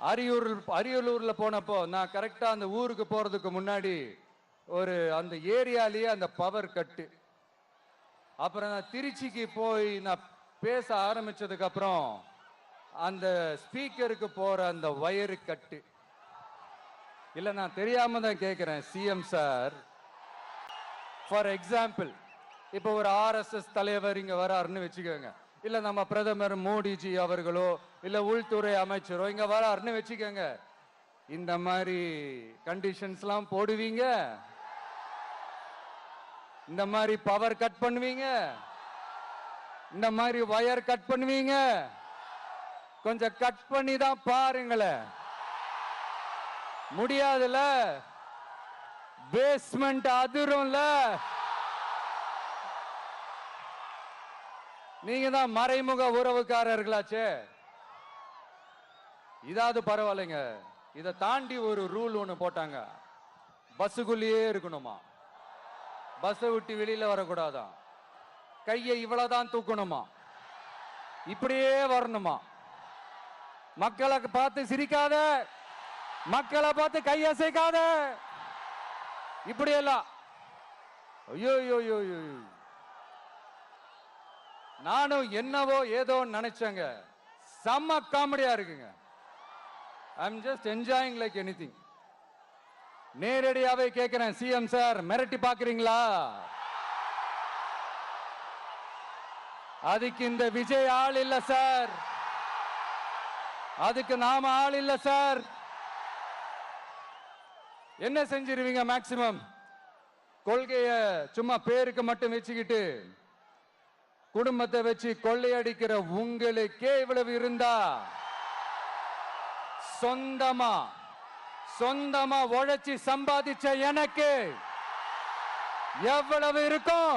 அரியூர் அரியலூரில் போனப்போ நான் கரெக்டாக அந்த ஊருக்கு போகிறதுக்கு முன்னாடி ஒரு அந்த ஏரியாலேயே அந்த பவர் கட்டு அப்புறம் நான் திருச்சிக்கு போய் நான் பேச ஆரம்பித்ததுக்கப்புறம் அந்த ஸ்பீக்கருக்கு போகிற அந்த ஒயரு கட்டு இல்லை நான் தெரியாமல் தான் கேட்குறேன் சிஎம் சார் ஃபார் எக்ஸாம்பிள் இப்போ ஒரு ஆர்எஸ்எஸ் தலைவர் இங்கே வராருன்னு வச்சுக்கோங்க. இல்லை நம்ம பிரதமர் மோடிஜி அவர்களோ இல்ல உள்துறை அமைச்சரோ இங்க வராருன்னு வச்சுக்கோங்க. இந்த மாதிரி கண்டிஷன்ஸ்லாம் போடுவீங்க. இந்த மாதிரி பவர் கட் பண்ணுவீங்க. இந்த மாதிரி வயர் கட் பண்ணுவீங்க. கொஞ்சம் கட் பண்ணி தான் பாருங்களேன். முடியாதுல பேஸ்மெண்ட் அதிரும்ல? நீங்க தான் மறைமுக உறவுக்காரர்களாச்சே. இதாவது பரவாயில்லைங்க. இதை தாண்டி ஒரு ரூல் ஒன்று போட்டாங்க. பஸ்ஸுக்குள்ளேயே இருக்கணுமா? பஸ்ஸை விட்டு வெளியில வரக்கூடாதான் கையை இவ்வளோதான் தூக்கணுமா? இப்படியே வரணுமா? மக்களை பார்த்து சிரிக்காத. மக்களை பார்த்து கையசைக்காத இப்படியெல்லாம். ஐயோ ஐயோ ஐயோ ஐயோ. நானும் என்னவோ ஏதோ நினைச்சேங்க. செம்ம காமெடியா இருக்குங்க. I am just enjoying like anything நேரடியாவே கேட்கிறேன் சிஎம் சார் மிரட்டி பாக்குறீங்களா? அதுக்கு இந்த விஜய் ஆள் இல்ல சார் அதுக்கு நாம ஆள் இல்ல சார் என்ன செஞ்சிருவீங்க மேக்சிமம் கொள்கைய சும்மா பேருக்கு மட்டும் வச்சுக்கிட்டு குடும்பத்தை வச்சு கொள்ளையடிக்கிற உங்களுக்கே இவ்வளவு இருந்தா? சொந்தமா? சொந்தமா உழைச்சி சம்பாதிச்ச எனக்கு எவ்வளவு இருக்கும்?